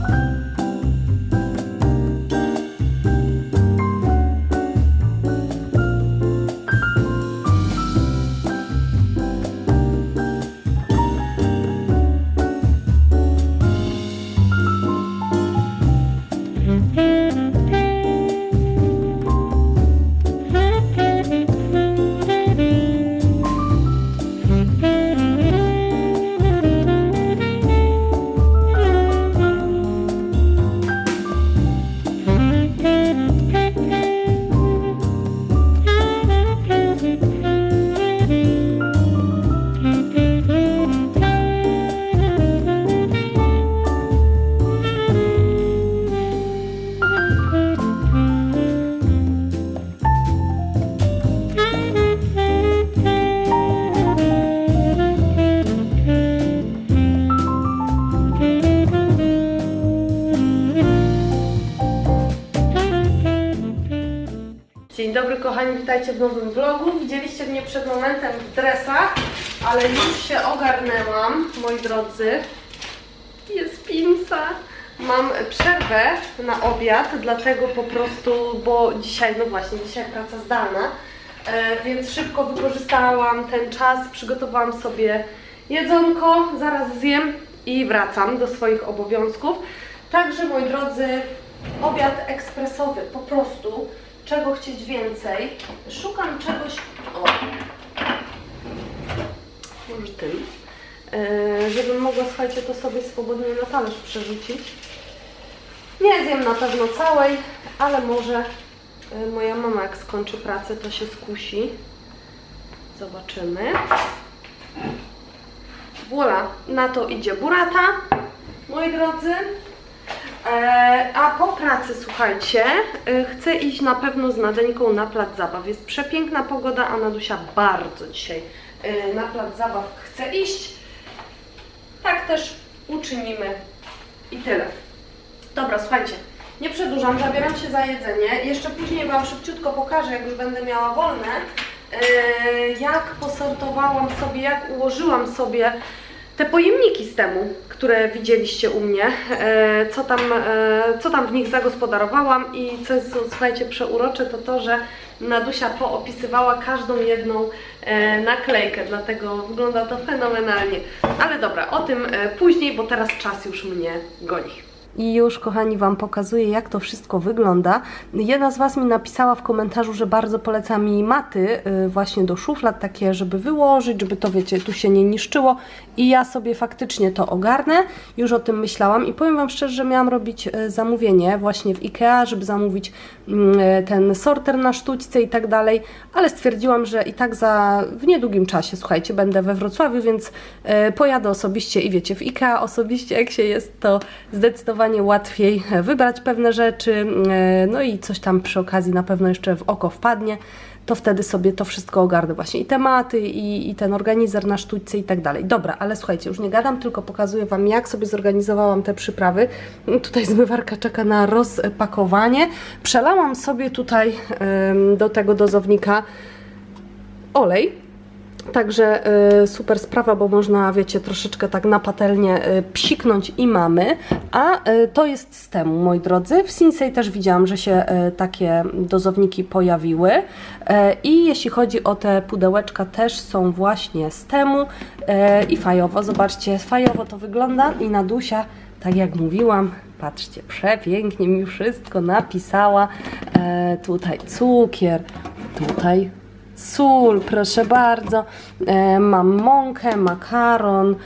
you Dzień dobry kochani, witajcie w nowym vlogu. Widzieliście mnie przed momentem w dresach, ale już się ogarnęłam, moi drodzy. Jest pinsa. Mam przerwę na obiad, dlatego po prostu, bo dzisiaj, no właśnie, dzisiaj praca zdalna, e, więc szybko wykorzystałam ten czas, przygotowałam sobie jedzonko, zaraz zjem i wracam do swoich obowiązków. Także, moi drodzy, obiad ekspresowy, po prostu, czego chcieć więcej. Szukam czegoś, o, może tym, e, żebym mogła, słuchajcie, to sobie swobodnie na talerz przerzucić. Nie zjem na pewno całej, ale może e, moja mama jak skończy pracę, to się skusi. Zobaczymy. Voila, na to idzie burata, moi drodzy. E, a po pracy, słuchajcie, e, chcę iść na pewno z Nadeńką na plac zabaw. Jest przepiękna pogoda, a Nadusia bardzo dzisiaj e, na plac zabaw chce iść. Tak też uczynimy i tyle. Dobra, słuchajcie, nie przedłużam, zabieram się za jedzenie. Jeszcze później Wam szybciutko pokażę, jak już będę miała wolne, jak posortowałam sobie, jak ułożyłam sobie te pojemniki z temu, które widzieliście u mnie, e, co tam, e, co tam w nich zagospodarowałam i co jest, słuchajcie, przeurocze, to to, że Nadusia poopisywała każdą jedną e, naklejkę, dlatego wygląda to fenomenalnie. Ale dobra, o tym później, bo teraz czas już mnie goni. I już, kochani, Wam pokazuję, jak to wszystko wygląda. Jedna z Was mi napisała w komentarzu, że bardzo poleca mi maty y, właśnie do szuflad, takie, żeby wyłożyć, żeby to, wiecie, tu się nie niszczyło. I ja sobie faktycznie to ogarnę. Już o tym myślałam i powiem Wam szczerze, że miałam robić y, zamówienie właśnie w IKEA, żeby zamówić ten sorter na sztućce i tak dalej, ale stwierdziłam, że i tak za w niedługim czasie, słuchajcie, będę we Wrocławiu, więc y, pojadę osobiście i wiecie, w IKEA osobiście jak się jest, to zdecydowanie łatwiej wybrać pewne rzeczy, e, no i coś tam przy okazji na pewno jeszcze w oko wpadnie, to wtedy sobie to wszystko ogarnę właśnie i tematy, i, i ten organizer na sztućce i tak dalej. Dobra, ale słuchajcie, już nie gadam, tylko pokazuję Wam jak sobie zorganizowałam te przyprawy. Tutaj zmywarka czeka na rozpakowanie. Przelałam sobie tutaj em, do tego dozownika olej, Także y, super sprawa, bo można, wiecie, troszeczkę tak na patelnię y, psiknąć i mamy. A y, to jest z temu, moi drodzy. W Sinsei też widziałam, że się y, takie dozowniki pojawiły. Y, I jeśli chodzi o te pudełeczka, też są właśnie z temu y, i fajowo. Zobaczcie, fajowo to wygląda i Nadusia, tak jak mówiłam, patrzcie, przepięknie mi wszystko napisała. E, tutaj cukier, tutaj sól, proszę bardzo. E, mam mąkę, makaron,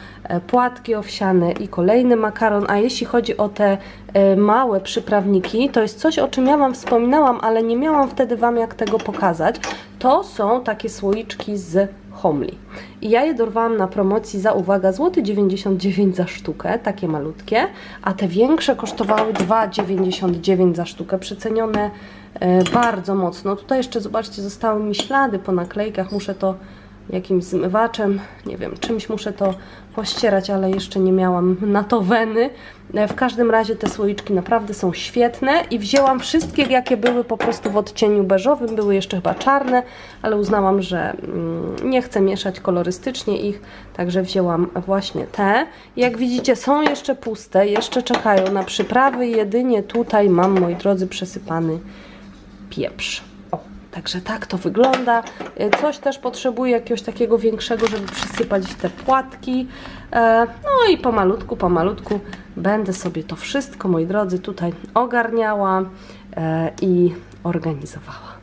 płatki owsiane i kolejny makaron. A jeśli chodzi o te e, małe przyprawniki, to jest coś, o czym ja Wam wspominałam, ale nie miałam wtedy Wam jak tego pokazać. To są takie słoiczki z homli. I ja je dorwałam na promocji za, uwaga, złoty 99 za sztukę, takie malutkie, a te większe kosztowały 2,99 za sztukę, przecenione e, bardzo mocno. Tutaj jeszcze, zobaczcie, zostały mi ślady po naklejkach, muszę to jakimś zmywaczem, nie wiem, czymś muszę to pościerać, ale jeszcze nie miałam na to weny. E, W każdym razie te słoiczki naprawdę są świetne i wzięłam wszystkie, jakie były po prostu w odcieniu beżowym, były jeszcze chyba czarne, ale uznałam, że mm, nie chcę mieszać kolorystycznie ich, także wzięłam właśnie te. Jak widzicie są jeszcze puste, jeszcze czekają na przyprawy, jedynie tutaj mam, moi drodzy, przesypany pieprz. Także tak to wygląda. E, Coś też potrzebuję jakiegoś takiego większego, żeby przysypać te płatki. E, No i pomalutku, pomalutku będę sobie to wszystko, moi drodzy, tutaj ogarniała e, i organizowała.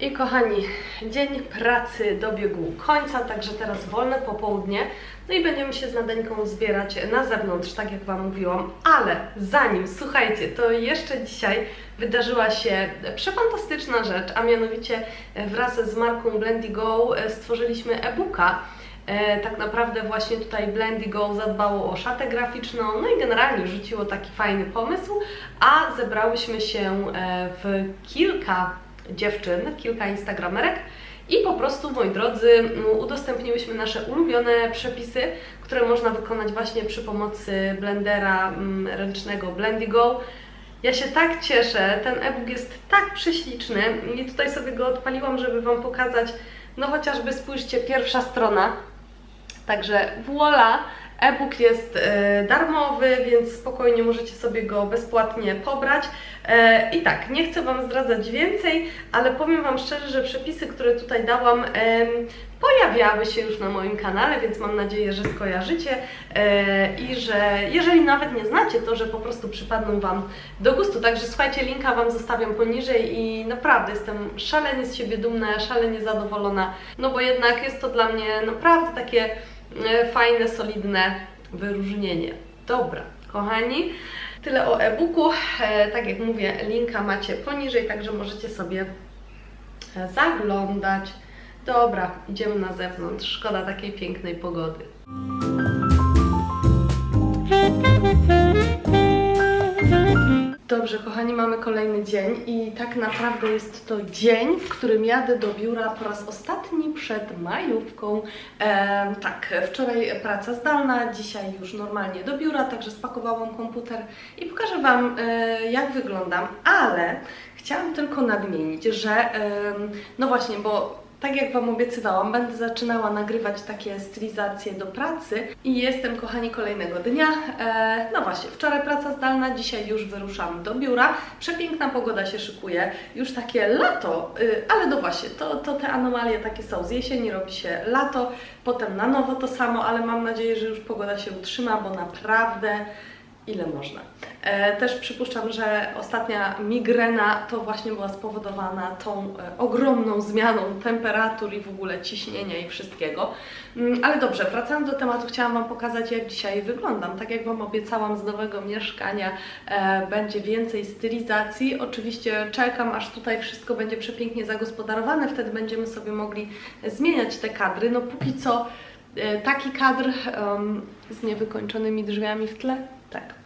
I kochani, dzień pracy dobiegł końca, także teraz wolne popołudnie. No i będziemy się z Nadeńką zbierać na zewnątrz, tak jak Wam mówiłam. Ale zanim, słuchajcie, to jeszcze dzisiaj wydarzyła się przefantastyczna rzecz, a mianowicie wraz z marką Blendigo stworzyliśmy e-booka. E, tak naprawdę właśnie tutaj Blendigo zadbało o szatę graficzną, no i generalnie rzuciło taki fajny pomysł, a zebrałyśmy się e, w kilka dziewczyn, kilka instagramerek. I po prostu, moi drodzy, m, udostępniłyśmy nasze ulubione przepisy, które można wykonać właśnie przy pomocy blendera m, ręcznego Blendigo. Ja się tak cieszę, ten e-book jest tak prześliczny i tutaj sobie go odpaliłam, żeby Wam pokazać, no chociażby spójrzcie, pierwsza strona, Także voila, e-book jest e, darmowy, więc spokojnie możecie sobie go bezpłatnie pobrać. E, I tak, nie chcę Wam zdradzać więcej, ale powiem Wam szczerze, że przepisy, które tutaj dałam, pojawiały się już na moim kanale, więc mam nadzieję, że skojarzycie e, i że jeżeli nawet nie znacie, to że po prostu przypadną Wam do gustu. Także słuchajcie, linka Wam zostawiam poniżej i naprawdę jestem szalenie z siebie dumna, szalenie zadowolona, no bo jednak jest to dla mnie naprawdę takie fajne, solidne wyróżnienie. Dobra, kochani, tyle o e-booku. E, tak jak mówię, linka macie poniżej, także możecie sobie e, zaglądać. Dobra, idziemy na zewnątrz. Szkoda takiej pięknej pogody. Dobrze, kochani, mamy kolejny dzień i tak naprawdę jest to dzień, w którym jadę do biura po raz ostatni przed majówką. Em, tak, wczoraj praca zdalna, dzisiaj już normalnie do biura, także spakowałam komputer i pokażę Wam, e, jak wyglądam, ale chciałam tylko nadmienić, że em, no właśnie, bo tak jak Wam obiecywałam, będę zaczynała nagrywać takie stylizacje do pracy i jestem, kochani, kolejnego dnia. E, no właśnie, wczoraj praca zdalna, dzisiaj już wyruszam do biura. Przepiękna pogoda się szykuje, już takie lato, y, ale no właśnie, to, to te anomalie takie są. Z jesieni robi się lato, potem na nowo to samo, ale mam nadzieję, że już pogoda się utrzyma, bo naprawdę ile można. E, też przypuszczam, że ostatnia migrena to właśnie była spowodowana tą e, ogromną zmianą temperatur i w ogóle ciśnienia i wszystkiego. Mm, Ale dobrze, wracając do tematu, chciałam Wam pokazać, jak dzisiaj wyglądam. Tak jak Wam obiecałam z nowego mieszkania, e, będzie więcej stylizacji. Oczywiście czekam, aż tutaj wszystko będzie przepięknie zagospodarowane, wtedy będziemy sobie mogli zmieniać te kadry. No póki co taki kadr em, z niewykończonymi drzwiami w tle, tak.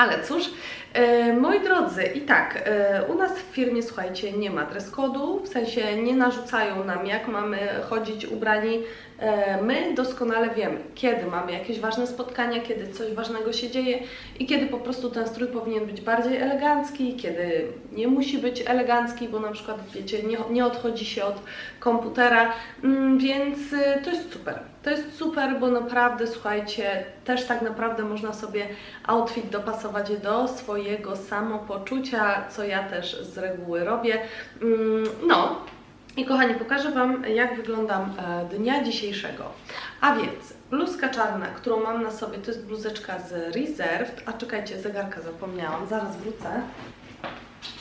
Ale cóż, e, moi drodzy, i tak, e, u nas w firmie, słuchajcie, nie ma dress code'u, w sensie nie narzucają nam, jak mamy chodzić ubrani. E, my doskonale wiemy, kiedy mamy jakieś ważne spotkania, kiedy coś ważnego się dzieje i kiedy po prostu ten strój powinien być bardziej elegancki, kiedy nie musi być elegancki, bo na przykład, wiecie, nie, nie odchodzi się od komputera, mm, więc e, to jest super. To jest super, bo naprawdę, słuchajcie, też tak naprawdę można sobie outfit dopasować do swojego samopoczucia, co ja też z reguły robię. Mm, No, i kochani, pokażę Wam, jak wyglądam e, dnia dzisiejszego. A więc, bluzka czarna, którą mam na sobie, to jest bluzeczka z Reserved. A czekajcie, zegarka zapomniałam, zaraz wrócę.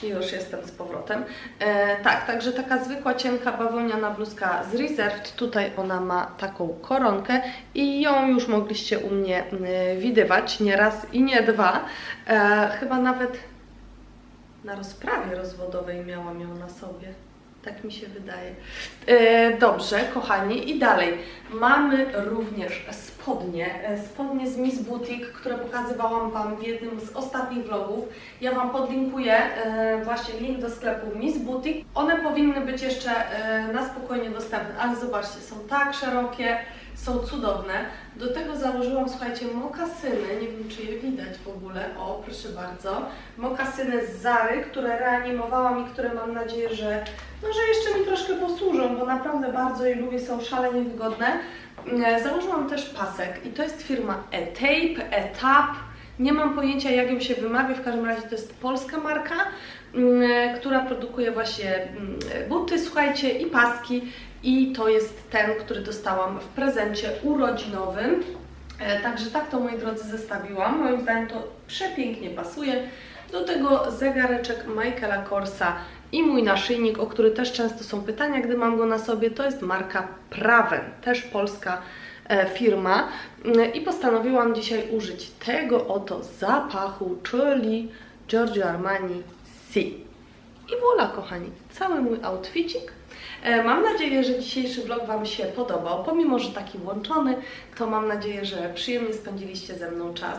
Już jestem z powrotem. E, tak, także taka zwykła, cienka, bawełniana bluzka z Reserved. Tutaj ona ma taką koronkę i ją już mogliście u mnie y, widywać nie raz i nie dwa. E, chyba nawet na rozprawie rozwodowej miałam ją na sobie. Tak mi się wydaje. E, dobrze, kochani, i dalej. Mamy również spodnie. E, spodnie z Miss Boutique, które pokazywałam Wam w jednym z ostatnich vlogów. Ja Wam podlinkuję e, właśnie link do sklepu Miss Boutique. One powinny być jeszcze na spokojnie dostępne, ale zobaczcie, są tak szerokie, są cudowne. Do tego założyłam, słuchajcie, mokasyny, nie wiem czy je widać w ogóle, o proszę bardzo, mokasyny z Zary, które reanimowałam i które mam nadzieję, że, no, że jeszcze mi troszkę posłużą, bo naprawdę bardzo je lubię, są szalenie wygodne. Mm, Założyłam też pasek i to jest firma E-Tape, E-Tap, nie mam pojęcia jak ją się wymawia, w każdym razie to jest polska marka, mm, która produkuje właśnie mm, buty, słuchajcie, i paski i to jest ten, który dostałam w prezencie urodzinowym. E, Także tak to, moi drodzy, zestawiłam. Moim zdaniem to przepięknie pasuje. Do tego zegareczek Michaela Korsa i mój naszyjnik, o który też często są pytania, gdy mam go na sobie, to jest marka Praven, też polska e, firma. Mm, I postanowiłam dzisiaj użyć tego oto zapachu, czyli Giorgio Armani Si. I voilà, kochani, cały mój outficik. E, Mam nadzieję, że dzisiejszy vlog Wam się podobał. Pomimo, że taki włączony, to mam nadzieję, że przyjemnie spędziliście ze mną czas.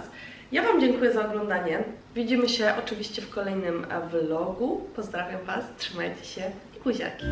Ja Wam dziękuję za oglądanie. Widzimy się oczywiście w kolejnym e, vlogu. Pozdrawiam Was, trzymajcie się i buziaki.